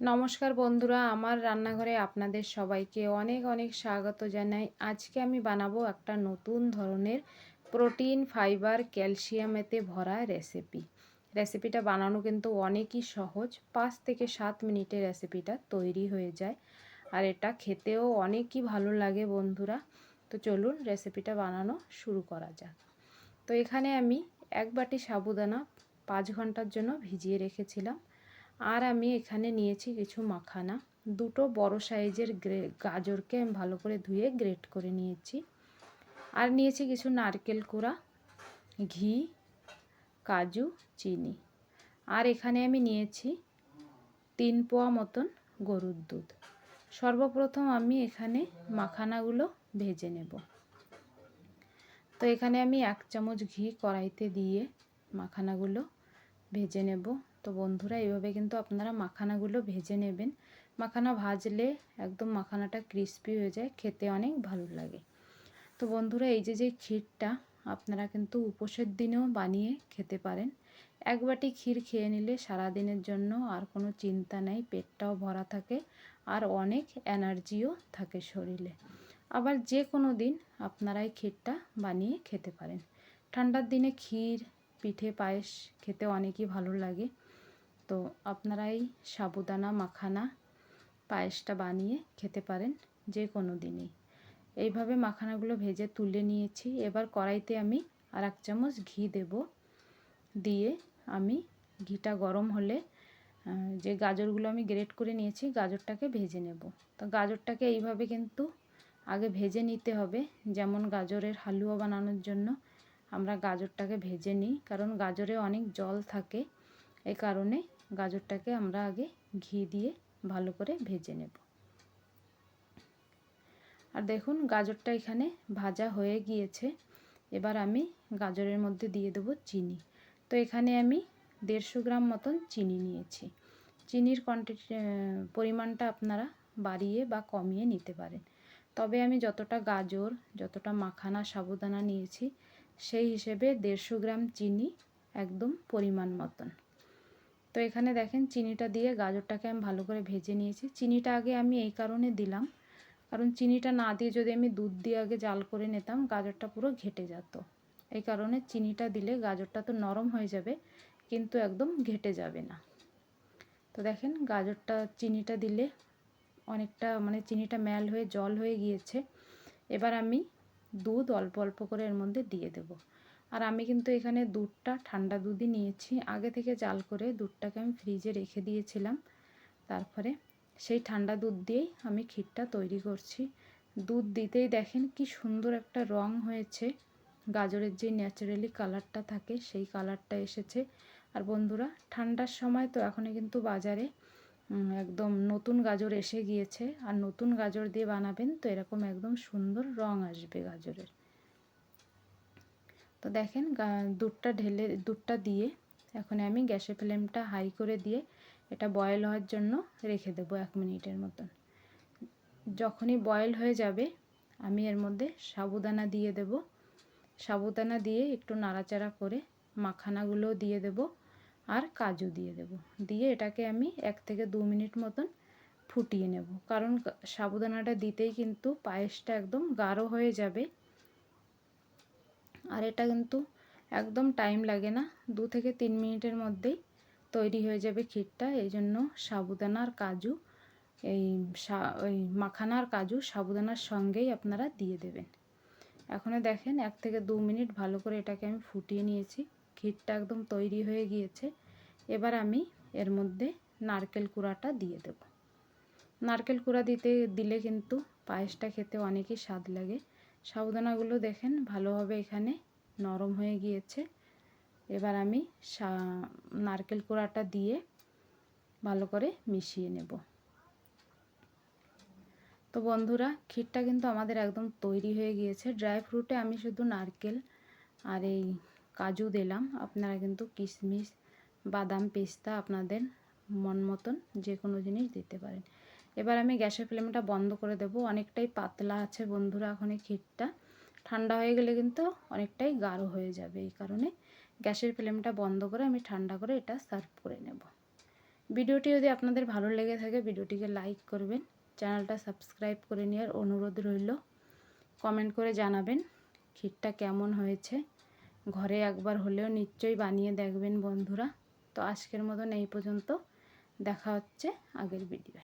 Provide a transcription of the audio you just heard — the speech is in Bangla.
নমস্কার বন্ধুরা, আমার রান্নাঘরে আপনাদের সবাইকে অনেক অনেক স্বাগত জানাই। আজকে আমি বানাবো একটা নতুন ধরনের প্রোটিন, ফাইবার ক্যালসিয়ামেতে ভরা রেসিপি। রেসিপিটা বানানো কিন্তু অনেকই সহজ, পাঁচ থেকে সাত মিনিটে রেসিপিটা তৈরি হয়ে যায়। আর এটা খেতেও অনেকই ভালো লাগে বন্ধুরা। তো চলুন রেসিপিটা বানানো শুরু করা যাক। তো এখানে আমি এক বাটি সাবুদানা পাঁচ ঘণ্টার জন্য ভিজিয়ে রেখেছিলাম। আর আমি এখানে নিয়েছি কিছু মাখানা। দুটো বড় সাইজের গ্রে, গাজরকে আমি ভালো করে ধুয়ে গ্রেট করে নিয়েছি। আর নিয়েছি কিছু নারকেল কুড়া, ঘি, কাজু, চিনি। আর এখানে আমি নিয়েছি তিন পোয়া মতন গরুর দুধ। সর্বপ্রথম আমি এখানে মাখানাগুলো ভেজে নেব। তো এখানে আমি এক চামচ ঘি কড়াইতে দিয়ে মাখানাগুলো ভেজে নেব। তো বন্ধুরা, এইভাবে কিন্তু আপনারা মাখানাগুলো ভেজে নেবেন। মাখানা ভাজলে একদম মাখানাটা ক্রিস্পি হয়ে যায়, খেতে অনেক ভালো লাগে। তো বন্ধুরা, এই যে যে ক্ষীরটা আপনারা কিন্তু উপোসের দিনেও বানিয়ে খেতে পারেন। এক বাটি ক্ষীর খেয়ে নিলে সারা দিনের জন্য আর কোনো চিন্তা নেই, পেটটাও ভরা থাকে আর অনেক এনার্জিও থাকে শরীরে। আবার যে কোনো দিন আপনারা এই ক্ষীরটা বানিয়ে খেতে পারেন। ঠান্ডার দিনে ক্ষীর, পিঠে পায়েস খেতে অনেকই ভালো লাগে। তো আপনারা এই সাবুদানা, মাখানা, পায়েসটা বানিয়ে খেতে পারেন যে কোনো দিনই। এইভাবে মাখানাগুলো ভেজে তুলে নিয়েছি। এবার কড়াইতে আমি আর এক চামচ ঘি দেব। দিয়ে আমি ঘিটা গরম হলে যে গাজরগুলো আমি গ্রেট করে নিয়েছি, গাজরটাকে ভেজে নেব। তো গাজরটাকে এইভাবে কিন্তু আগে ভেজে নিতে হবে। যেমন গাজরের হালুয়া বানানোর জন্য আমরা গাজরটাকে ভেজে নিই। কারণ গাজরে অনেক জল থাকে। এই কারণে গাজরটাকে আমরা আগে ঘি দিয়ে ভালো করে ভেজে নেব। আর দেখুন গাজরটা এখানে ভাজা হয়ে গিয়েছে। এবার আমি গাজরের মধ্যে দিয়ে দেবো চিনি। তো এখানে আমি দেড়শো গ্রাম মতন চিনি নিয়েছি। চিনির কোয়ান্টিটি পরিমাণটা আপনারা বাড়িয়ে বা কমিয়ে নিতে পারেন। তবে আমি যতটা গাজর, যতটা মাখানা, সাবুদানা নিয়েছি, সেই হিসেবে দেড়শো গ্রাম চিনি একদম পরিমাণ মতন। তো এখানে দেখেন চিনিটা দিয়ে গাজরটাকে আমি ভালো করে ভেজে নিয়েছি। চিনিটা আগে আমি এই কারণে দিলাম। কারণ চিনিটা না দিয়ে যদি আমি দুধ দিয়ে আগে জাল করে নিতাম, গাজরটা পুরো ঘেটে যেত। এই কারণে চিনিটা দিলে গাজরটা তো নরম হয়ে যাবে, কিন্তু একদম ঘেটে যাবে না। তো দেখেন গাজরটা, চিনিটা দিলে অনেকটা মানে চিনিটা ম্যাল হয়ে জল হয়ে গিয়েছে। এবার আমি দুধ অল্প অল্প করে এর মধ্যে দিয়ে দেব। আর আমি কিন্তু এখানে দুধটা, ঠান্ডা দুধই নিয়েছি। আগে থেকে জাল করে দুধটাকে আমি ফ্রিজে রেখে দিয়েছিলাম। তারপরে সেই ঠান্ডা দুধ দিয়েই আমি ক্ষীরটা তৈরি করছি। দুধ দিতেই দেখেন কি সুন্দর একটা রং হয়েছে। গাজরের যে ন্যাচারালি কালারটা থাকে সেই কালারটা এসেছে। আর বন্ধুরা, ঠান্ডার সময় তো এখন কিন্তু বাজারে একদম নতুন গাজর এসে গিয়েছে। আর নতুন গাজর দিয়ে বানাবেন তো এরকম একদম সুন্দর রং আসবে গাজরের। তো দেখেন দুধটা ঢেলে, দুধটা দিয়ে এখন আমি গ্যাসের ফ্লেমটা হাই করে দিয়ে এটা বয়েল হওয়ার জন্য রেখে দেবো এক মিনিটের মতন। যখনই বয়েল হয়ে যাবে, আমি এর মধ্যে সাবুদানা দিয়ে দেব। সাবুদানা দিয়ে একটু নাড়াচাড়া করে মাখানাগুলো দিয়ে দেবো আর কাজু দিয়ে দেব। দিয়ে এটাকে আমি এক থেকে দু মিনিট মতন ফুটিয়ে নেব। কারণ সাবুদানাটা দিতেই কিন্তু পায়েসটা একদম গাঢ় হয়ে যাবে। আর এটা কিন্তু একদম টাইম লাগে না। দু থেকে তিন মিনিটের মধ্যেই তৈরি হয়ে যাবে ক্ষীরটা। এই জন্য সাবুদানার কাজু, এই ওই মাখানার কাজু সাবুদানার সঙ্গেই আপনারা দিয়ে দেবেন। এখন দেখেন এক থেকে দু মিনিট ভালো করে এটাকে আমি ফুটিয়ে নিয়েছি। ক্ষীরটা একদম তৈরি হয়ে গিয়েছে। এবার আমি এর মধ্যে নারকেল কুড়াটা দিয়ে দেব। নারকেল কুড়া দিতে, দিলে কিন্তু পায়েসটা খেতে অনেকই স্বাদ লাগে। সাবুদানাগুলো দেখেন, ভালোভাবে এখানে নরম হয়ে গিয়েছে। এবার আমি নারকেল কোড়াটা দিয়ে ভালো করে মিশিয়ে নেব। তো বন্ধুরা, ক্ষীরটা কিন্তু আমাদের একদম তৈরি হয়ে গিয়েছে। ড্রাই ফ্রুটে আমি শুধু নারকেল আর এই কাজু দিলাম। আপনারা কিন্তু কিশমিশ, বাদাম, পেস্তা আপনাদের মন মতন যে কোনো জিনিস দিতে পারেন। এবার আমি গ্যাসের ফ্লেমটা বন্ধ করে দেব। অনেকটাই পাতলা আছে বন্ধুরা এখন এই ক্ষীরটা। ঠান্ডা হয়ে গেলে কিন্তু অনেকটাই গাঢ় হয়ে যাবে এই কারণে গ্যাসের ফ্লেমটা বন্ধ করে আমি ঠান্ডা করে এটা সার্ভ করে নেব। ভিডিওটি যদি আপনাদের ভালো লেগে থাকে ভিডিওটিকে লাইক করবেন, চ্যানেলটা সাবস্ক্রাইব করে নেওয়ার অনুরোধ রইল। কমেন্ট করে জানাবেন ক্ষীরটা কেমন হয়েছে। ঘরে একবার হলেও নিশ্চয়ই বানিয়ে দেখবেন বন্ধুরা। তো আজকের মতন এই পর্যন্ত। দেখা হচ্ছে আগের ভিডিও